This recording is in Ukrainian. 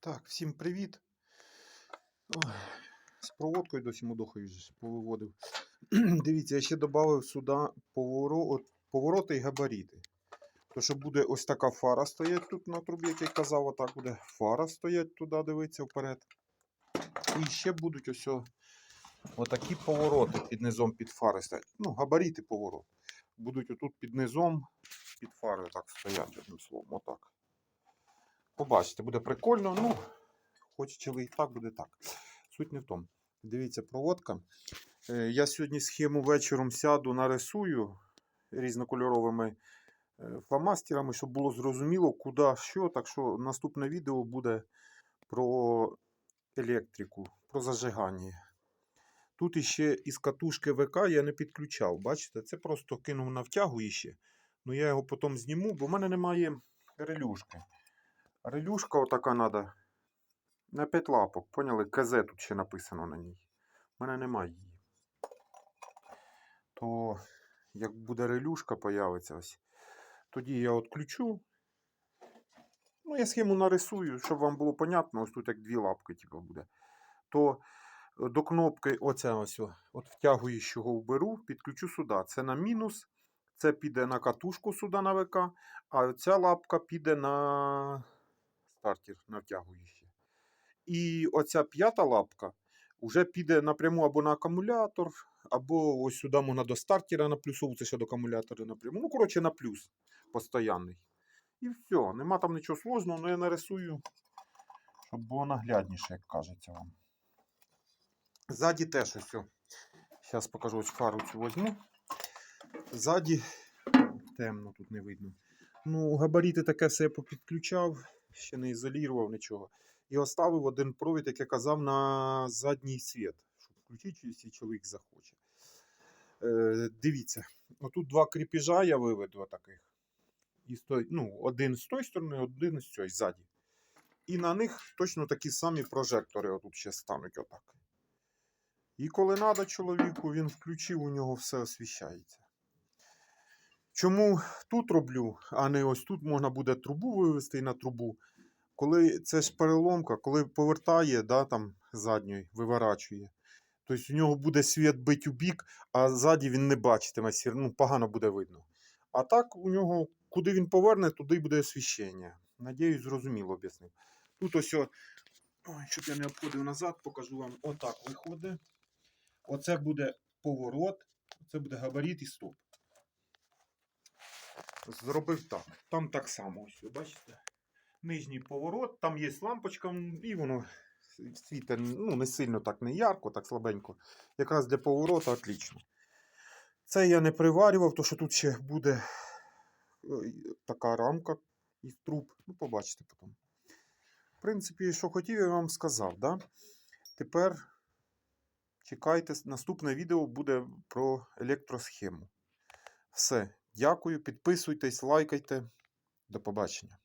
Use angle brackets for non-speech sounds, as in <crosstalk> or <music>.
Так, всім привіт. З проводкою досі мудохою повиводив. <clears throat> Дивіться, я ще додав сюди поворот, повороти і габаріти. То, що буде ось така фара стоять тут на трубі, як я казав, отак буде фара стоять туди, дивиться вперед. І ще будуть ось отакі повороти під низом під фари стоять. Ну, габаріти поворот. Будуть отут під низом, під фарою так стоять, одним словом, отак. Побачите, буде прикольно. Ну, хочете ви і так, буде так. Суть не в тому. Дивіться, проводка. Е, Я сьогодні схему вечором сяду, нарисую різнокольоровими е, фломастерами, щоб було зрозуміло, куди що. Так що наступне відео буде про електрику, про зажигання. Тут іще із катушки ВК я не підключав. Бачите, це просто кинув на втягу іще. Ну я його потім зніму, бо в мене немає релюшки. Релюшка отака треба. На 5 лапок, поняли? КЗ тут ще написано на ній. У мене немає її. То як буде релюшка появиться ось, тоді я відключу. Ну, я схему нарисую, щоб вам було понятно, ось тут як дві лапки типу, буде. То е, до кнопки оця ось, от втягуючого вберу, підключу сюди. Це на мінус. Це піде на катушку сюди на ВК, а ця лапка піде на стартер, на втягуючий. І оця п'ята лапка вже піде напряму або на акумулятор, або ось сюди можна до стартера на плюсову, це ще до акумулятора напряму. Ну, коротше, на плюс постоянний. І все, нема там нічого сложного, але я нарисую, щоб було наглядніше, як кажеться вам. Ззаді теж ось. Зараз покажу ось фару цю возьму. Ззаді темно, тут не видно. Ну, габаріти таке все я попідключав, ще не ізолював нічого. І оставив один провід, як я казав, на задній світ, щоб включити, якщо чоловік захоче. Е, дивіться, отут два кріпіжа я виведу таких. І з ну, один з тої сторони, один з цієї ззаді. І на них точно такі самі прожектори отут ще стануть отак. І коли треба чоловіку, він включив, у нього все освіщається. Чому тут роблю, а не ось тут можна буде трубу вивести і на трубу. Коли це ж переломка, коли повертає, да, там задньої, виворачує, тобто у нього буде світ бить у бік, а ззаді він не бачитиме, ну, погано буде видно. А так у нього, куди він поверне, туди буде освіщення. Надіюсь, зрозуміло об'яснив. Тут ось, о- щоб я не обходив назад, покажу вам. Отак виходить. Оце буде поворот, це буде габарит і стоп. Зробив так. Там так само, ось, бачите? Нижній поворот, там є лампочка, і воно світить ну, не сильно так не ярко, так слабенько. Якраз для поворота отлично. Це я не приварював, тому що тут ще буде е, така рамка із труб. Ну, побачите потім. В принципі, що хотів, я вам сказав. Да? Тепер чекайте, наступне відео буде про електросхему. Все. Дякую, підписуйтесь, лайкайте. До побачення.